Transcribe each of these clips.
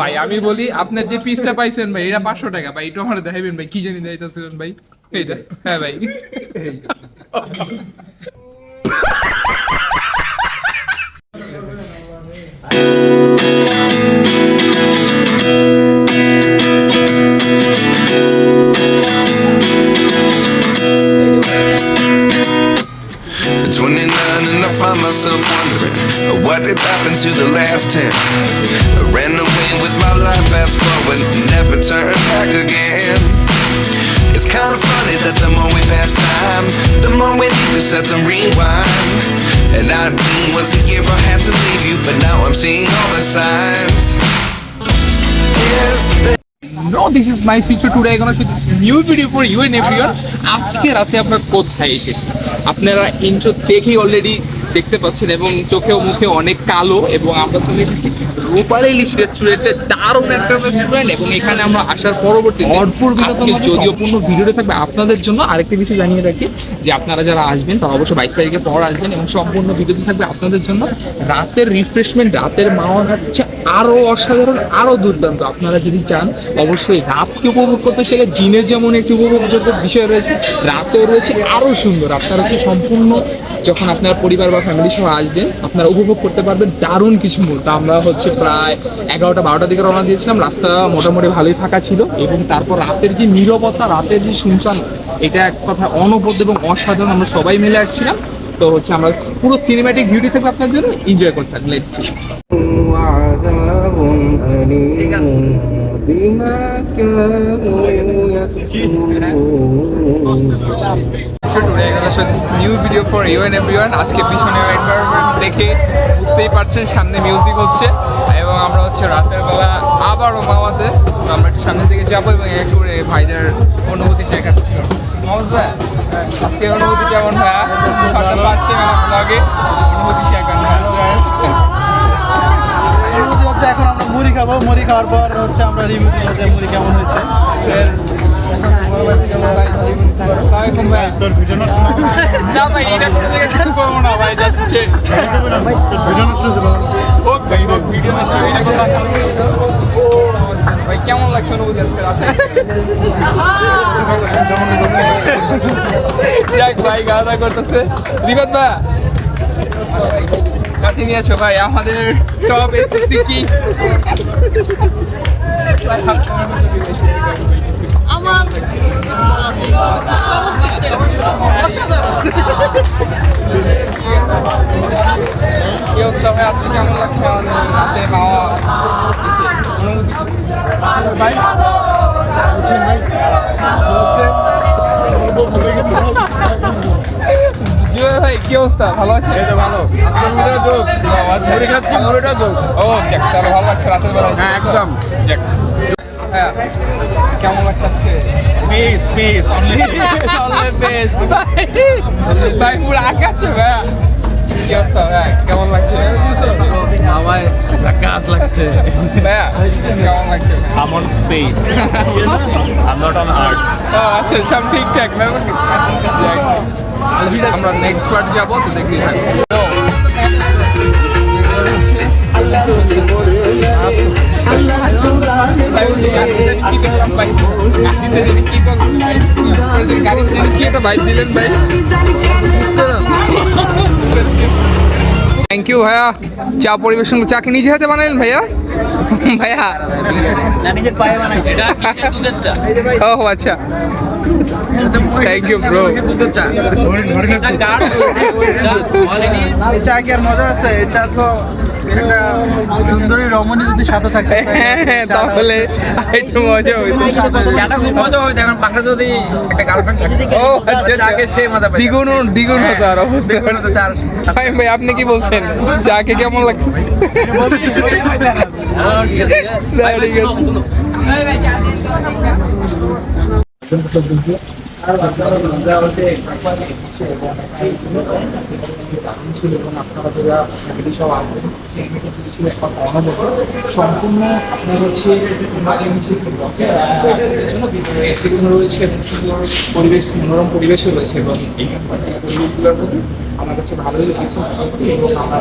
ভাই আমি বলি আপনার যে পিসটা পাইছেন ভাই এটা পাঁচশো টাকা। ভাই এটা আমার দেখাবেন ভাই কি জানি যাইতেছিলেন ভাই? এটা হ্যাঁ ভাই। At set the rewind. And 19 was the year I had to leave you, but now I'm seeing all the signs. There no this is my switch today এখন new video for you and everyone আজকে রাতে আমরা কোথায় এসেছি আপনারা intro দেখেই already দেখতে পাচ্ছেন এবং চোখে ও মুখে অনেক কালো এবং আমরা চলে এসেছি রূপার ইলিশ রেস্টুরেন্টে দারুণ একটা রেস্টুরেন্ট এবং এখানে আমরা আসার পরবর্তী ভরপুর যদিও পূর্ণ ভিডিওটা থাকবে আপনাদের জন্য আরেকটা বিষয় জানিয়ে রাখি যে আপনারা যারা আসবেন তারা অবশ্যই বাইশ তারিখে পর আসবেন এবং সম্পূর্ণ ভিডিওতে থাকবে আপনাদের জন্য। রাতের রিফ্রেশমেন্ট রাতের মাওয়া হচ্ছে আরও অসাধারণ আরও দুর্দান্ত। আপনারা যদি চান অবশ্যই রাতকে উপভোগ করতে সেটা দিনে যেমন একটি উপভোগযোগ্য বিষয় রয়েছে রাতেও রয়েছে আরও সুন্দর। আপনারা হচ্ছে সম্পূর্ণ যখন আপনার পরিবার বা ফ্যামিলির সহ আসবেন আপনারা উপভোগ করতে পারবেন দারুণ কিছু মুহূর্ত আমরা হচ্ছে প্রায় এগারোটা বারোটার দিকে রওনা দিয়েছিলাম রাস্তা মোটামুটি ভালোই ফাঁকা ছিল এবং তারপর রাতের যে নীরবতা রাতের যে শুনশান এটা এক কথা অনবদ্য এবং অসাধারণ আমরা সবাই মিলে আসছিলাম তো হচ্ছে আমরা পুরো সিনেম্যাটিক ভিউটি থাকবে আপনার জন্য এনজয় করতে থাকবে let's وعذاب أليم بما كانوا new video for you and আজকে পিছনে এনভায়রনমেন্ট দেখে বুঝতেই পারছেন, সামনে মিউজিক হচ্ছে। এবং আমরা হচ্ছে রাতের বেলা আবারও মামাতে। আমরা একটু সামনের দিকে যাব এবং একটু করে ভাইদের অনুভূতি চেক আজকের অনুভূতি কেমন ভাইয়া ফার্স্ট টাইম আমার ব্লগে অনুভূতি শেয়ার করেন এখন আমরা মুড়ি খাব। মুড়ি খাওয়ার পর হচ্ছে আমরা রিভিউ দিব মুড়ি কেমন হয়েছে। না ভাই এটা ভিডিও না এটা কথা ভাই কেমন লাগছে অনুভূতি আজকে যাক ভাই করতেছে রিবাদ ভাই কাছে নিয়ে আসো ভাই আমাদের টপ এসএসসি কি কি অবস্থা ভাই আজকে কেমন লাগছে আমাদের মাওয়া অনুভূতি ভাই জুয়েল ভাই কি অবস্থা ভালো। আছে ভালো আজকের মধ্যে জোস। আচ্ছা। মুড়ি খাচ্ছি মুড়িটা জোস। ও যাক তাহলে ভালো লাগছে রাতের বেলা হ্যাঁ একদম। হ্যাঁ। কেমন লাগছে আজকে? পিস পিস অনলি ভাই পুরো আকাশে ভাই। কি অবস্থা কেমন লাগছে? আমার গাছ লাগছে। ভাইয়া কেমন লাগছে? I'm on space not on art আচ্ছা সব ঠিকঠাক না? আমরা নেক্সট পার্ট যাব তো দেখতেই থাকব থ্যাংক ইউ ভাইয়া। চা পরিবেশন চা কি নিজে হাতে বানালেন ভাইয়া? ভাইয়া। না নিজের পায়ে বানাইছে। এটা কিসের দুধের চা? ও আচ্ছা। থ্যাংক ইউ ব্রো চা কি আর মজা আছে? চা তো একটা সুন্দরী রমণী যদি সাথে থাকে হ্যাঁ তাহলে একটু মজা হইতো। চাটা খুব মজা হবে এখন পাখা যদি একটা গার্লফ্রেন্ড থাকে ও আচ্ছা সে মজা পায়। দ্বিগুণ দ্বিগুণ হতো আর অবস্থা। দ্বিগুণ হতো চার ফাইম ভাই আপনি কি বলছেন? চাকে কেমন লাগছে? হ্যাঁ, ঠিক আছে। ছিল এবং আপনারা ফ্যামিলি সব অনবত সম্পূর্ণ হচ্ছে রয়েছে সুন্দর পরিবেশ মনোরম পরিবেশও রয়েছে এবং আমার কাছে ভালোই লেগেছে এবং আমরা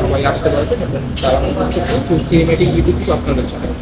সবাই আসতে পারবেন এবং তারা সিনেমেটিক ভিডিও আপনাদের জন্য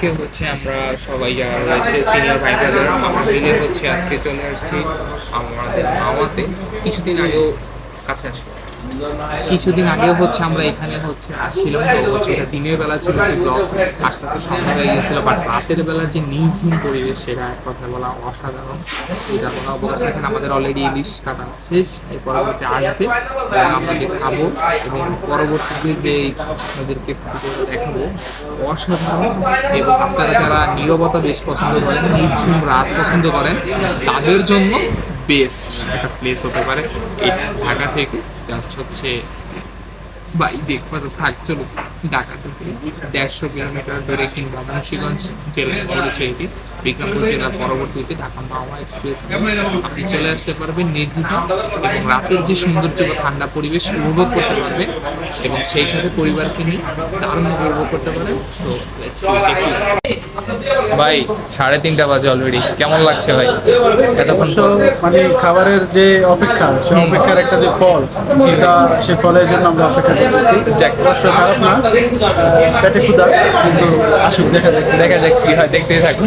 আজকে হচ্ছে আমরা সবাই যারা রয়েছে সিনিয়র ভাই ব্রাদার আমরা মিলে হচ্ছে আজকে চলে আসছি আমাদের মামাতে। কিছুদিন আগেও কাছে আসলো কিছুদিন আগেও হচ্ছে আমরা এখানে হচ্ছে আসছিলাম হচ্ছে দিনের বেলা ছিল ব্লগ আস্তে আস্তে সন্ধ্যা হয়ে গেছিল বাট রাতের বেলার যে নির্ঝুম পরিবেশ, সেটা এক কথা বলা অসাধারণ। এটা কোনো অবকাশ এখানে আমাদের অলরেডি ইলিশ কাটা শেষ এই পরবর্তী আসবে, এবং খাব, এবং পরবর্তীতে যে আপনাদেরকে দেখাবো, অসাধারণ। এবং আপনারা যারা নীরবতা বেশ পছন্দ করেন, নির্ঝুম রাত পছন্দ করেন, তাদের জন্য বেস্ট একটা প্লেস হতে পারে। এই ঢাকা থেকে জাস্ট হচ্ছে বাই দেখবা থাক চলো ঢাকা থেকে দেড়শো কিলোমিটার দূরে কিংবা মুন্সিগঞ্জ জেলায় পড়েছে এটি। বিক্রমপুর জেলার পরবর্তীতে ঢাকা মাওয়া এক্সপ্রেস আপনি চলে আসতে পারবেন নির্দ্বিধা এবং রাতের যে সৌন্দর্য বা ঠান্ডা পরিবেশ উপভোগ করতে পারবেন এবং সেই সাথে পরিবারকে নিয়ে দারুণ উপভোগ করতে পারেন। সো ভাই সাড়ে তিনটা বাজে অলরেডি কেমন লাগছে ভাই? এতক্ষণ মানে খাবারের যে অপেক্ষা সে অপেক্ষার একটা যে ফল সেটা সে ফলের জন্য আমরা অপেক্ষা করতেছি। যাক। অবশ্য খারাপ না। পেটে ক্ষুদা কিন্তু আসুক দেখা যাক। দেখা যাক কি হয় দেখতেই থাকুন।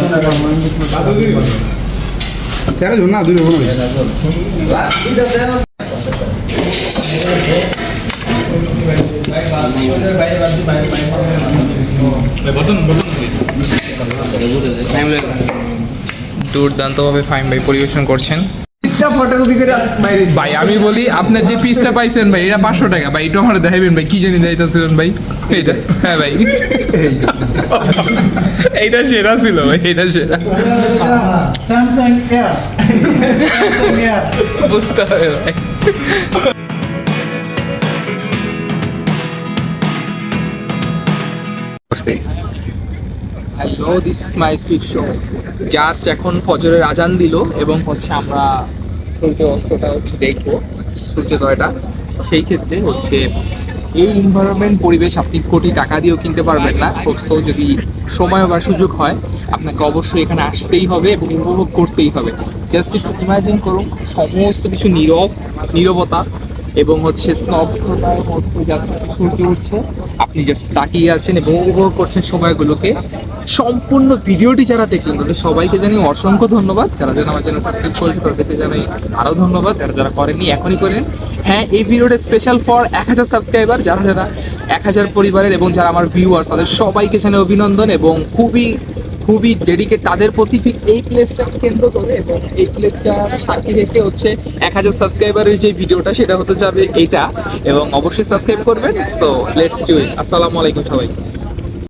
না দুই রকম দুর্দান্তভাবে ফাইন ভাই পরিবেশন করছেন। পিসটা ফটোকপি করে বাইরে ভাই আমি বলি আপনার যে পিসটা পাইছেন ভাই এটা পাঁচশো টাকা। ভাই এটা আমার দেখাবেন ভাই কি জানি যাইতেছিলেন ভাই? এইটা। হ্যাঁ ভাই। এইটা সেরা ছিল ভাই এটা সেরা। স্যামসাং এয়ার বুঝতে হবে ভাই। Hello this is my speed show just এখন ফজরের আজান দিল এবং হচ্ছে আমরা সূর্য অস্তটা হচ্ছে দেখব, সূর্যোদয়টা। সেই ক্ষেত্রে হচ্ছে এই এনভায়রনমেন্ট পরিবেশ আপনি কোটি টাকা দিয়েও কিনতে পারবেন না। সো যদি সময় বা সুযোগ হয়, আপনাকে অবশ্যই এখানে আসতেই হবে এবং উপভোগ করতেই হবে। জাস্ট একটু ইমাজিন করুন, সমস্ত কিছু নীরব, নীরবতা। এবং হচ্ছে সূর্য উঠছে। আপনি জাস্ট তাকিয়ে আছেন এবং উপভোগ করছেন সময়গুলোকে। সম্পূর্ণ ভিডিওটি যারা দেখলেন, তাদের সবাইকে জানিয়ে অসংখ্য ধন্যবাদ। যারা যারা আমার চ্যানেল সাবস্ক্রাইব করেছে, তাদেরকে জানাই আরও ধন্যবাদ। যারা যারা করেননি, এখনই করেন। হ্যাঁ এই ভিডিওটা স্পেশাল ফর এক হাজার সাবস্ক্রাইবার যারা যারা এক হাজার পরিবারের এবং যারা আমার ভিউয়ার্স তাদের সবাইকে জানাই অভিনন্দন এবং খুবই খুবই ডেডিকেট তাদের প্রতি ঠিক এই প্লেসটাকে কেন্দ্র করে এবং এই প্লেসটা সাক্ষী রেখে হচ্ছে এক হাজার সাবস্ক্রাইবারের যে ভিডিওটা, সেটা হতে যাবে এটা। এবং অবশ্যই সাবস্ক্রাইব করবেন। সো লেটস ডু ইট আসসালামু আলাইকুম সবাই